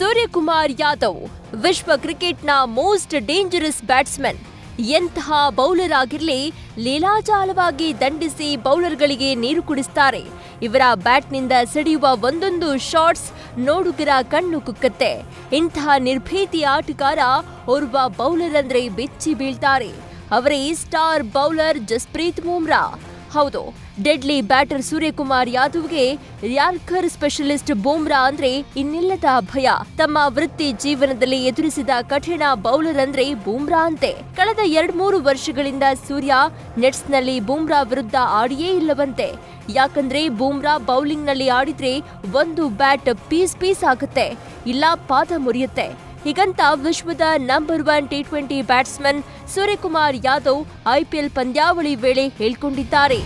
ಸೂರ್ಯಕುಮಾರ್ ಯಾದವ್, ವಿಶ್ವ ಕ್ರಿಕೆಟ್ನ most dangerous batsman. ಎಂತಹ ಬೌಲರ್ ಆಗಿರಲಿ, ಲೀಲಾಜಾಲವಾಗಿ ದಂಡಿಸಿ ಬೌಲರ್ಗಳಿಗೆ ನೀರು ಕುಡಿಸ್ತಾರೆ. ಇವರ ಬ್ಯಾಟ್ನಿಂದ ಸಿಡಿಯುವ ಒಂದೊಂದು ಶಾಟ್ಸ್ ನೋಡುಗರ ಕಣ್ಣು ಕುಕ್ಕತ್ತೆ. ಇಂತಹ ನಿರ್ಭೀತಿ ಆಟಗಾರ ಓರ್ವ ಬೌಲರ್ ಅಂದ್ರೆ ಬೆಚ್ಚಿ ಬೀಳ್ತಾರೆ. ಅವರೇ ಸ್ಟಾರ್ ಬೌಲರ್ ಜಸ್ಪ್ರೀತ್ ಬೂಮ್ರಾ. ಹೌದು, ಡೆಡ್ಲಿ ಬ್ಯಾಟರ್ ಸೂರ್ಯಕುಮಾರ್ ಯಾದವ್ಗೆ ಯಾರ್ಕರ್ ಸ್ಪೆಷಲಿಸ್ಟ್ ಬೂಮ್ರಾ ಅಂದ್ರೆ ಇನ್ನಿಲ್ಲದ ಭಯ. ತಮ್ಮ ವೃತ್ತಿ ಜೀವನದಲ್ಲಿ ಎದುರಿಸಿದ ಕಠಿಣ ಬೌಲರ್ ಅಂದ್ರೆ ಬೂಮ್ರಾ ಅಂತೆ. ಕಳೆದ ಎರಡ್ ಮೂರು ವರ್ಷಗಳಿಂದ ಸೂರ್ಯ ನೆಟ್ಸ್ನಲ್ಲಿ ಬೂಮ್ರಾ ವಿರುದ್ಧ ಆಡಿಯೇ ಇಲ್ಲವಂತೆ. ಯಾಕಂದ್ರೆ ಬೂಮ್ರಾ ಬೌಲಿಂಗ್ನಲ್ಲಿ ಆಡಿದ್ರೆ ಒಂದು ಬ್ಯಾಟ್ ಪೀಸ್ ಪೀಸ್ ಆಗುತ್ತೆ, ಇಲ್ಲ ಪಾದ ಮುರಿಯುತ್ತೆ. ಹೀಗಂತ ವಿಶ್ವದ number one T twenty batsman Suryakumar Yadav IPL ಪಂದ್ಯಾವಳಿ ವೇಳೆ ಹೇಳ್ಕೊಂಡಿದ್ದಾರೆ.